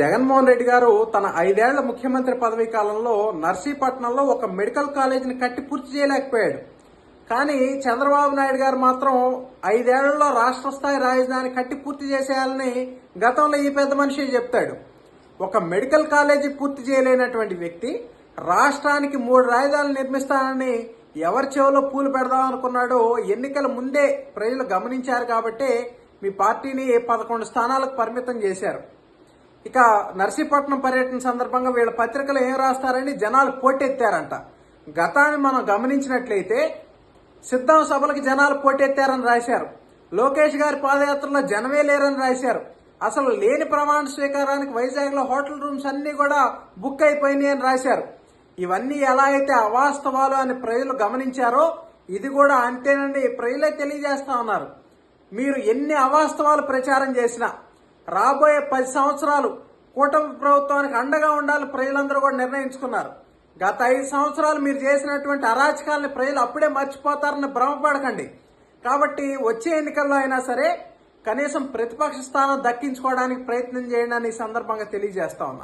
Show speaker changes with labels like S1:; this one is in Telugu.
S1: జగన్మోహన్ రెడ్డి గారు తన ఐదేళ్ళ ముఖ్యమంత్రి పదవీ కాలంలో నర్సీపట్నంలో ఒక మెడికల్ కాలేజీని కట్టి పూర్తి చేయలేకపోయాడు. కానీ చంద్రబాబు నాయుడు గారు మాత్రం ఐదేళ్ళలో రాష్ట్ర స్థాయి రాజధాని కట్టి పూర్తి చేసేయాలని గతంలో ఈ పెద్ద మనిషి చెప్తాడు. ఒక మెడికల్ కాలేజీ పూర్తి చేయలేనటువంటి వ్యక్తి రాష్ట్రానికి మూడు రాజధానులు నిర్మిస్తానని ఎవరి చెవిలో పూలు పెడదాం అనుకున్నాడో ఎన్నికల ముందే ప్రజలు గమనించారు కాబట్టి మీ పార్టీని పదకొండు స్థానాలకు పరిమితం చేశారు. ఇక నర్సీపట్నం పర్యటన సందర్భంగా వీళ్ళ పత్రికలు ఏం రాస్తారని జనాలు పోటెత్తారంట. గతాన్ని మనం గమనించినట్లయితే సిద్ధం సభలకు జనాలు పోటెత్తారని రాశారు. లోకేష్ గారి పాదయాత్రలో జనమే లేరని రాశారు. అసలు లేని ప్రమాణ స్వీకారానికి వైజాగ్లో హోటల్ రూమ్స్ అన్నీ కూడా బుక్ అయిపోయినాయి అని రాశారు. ఇవన్నీ ఎలా అయితే అవాస్తవాలు అని ప్రజలు గమనించారో ఇది కూడా అంతేనండి ప్రజలే తెలియజేస్తా ఉన్నారు. మీరు ఎన్ని అవాస్తవాలు ప్రచారం చేసినా రాబోయే పది సంవత్సరాలు కూటమి ప్రభుత్వానికి అండగా ఉండాలి ప్రజలందరూ కూడా నిర్ణయించుకున్నారు. గత ఐదు సంవత్సరాలు మీరు చేసినటువంటి అరాచకాలని ప్రజలు అప్పుడే మర్చిపోతారని భ్రమపడకండి. కాబట్టి వచ్చే ఎన్నికల్లో అయినా సరే కనీసం ప్రతిపక్ష స్థానం దక్కించుకోవడానికి ప్రయత్నం చేయండి అని ఈ సందర్భంగా తెలియజేస్తా ఉన్నా.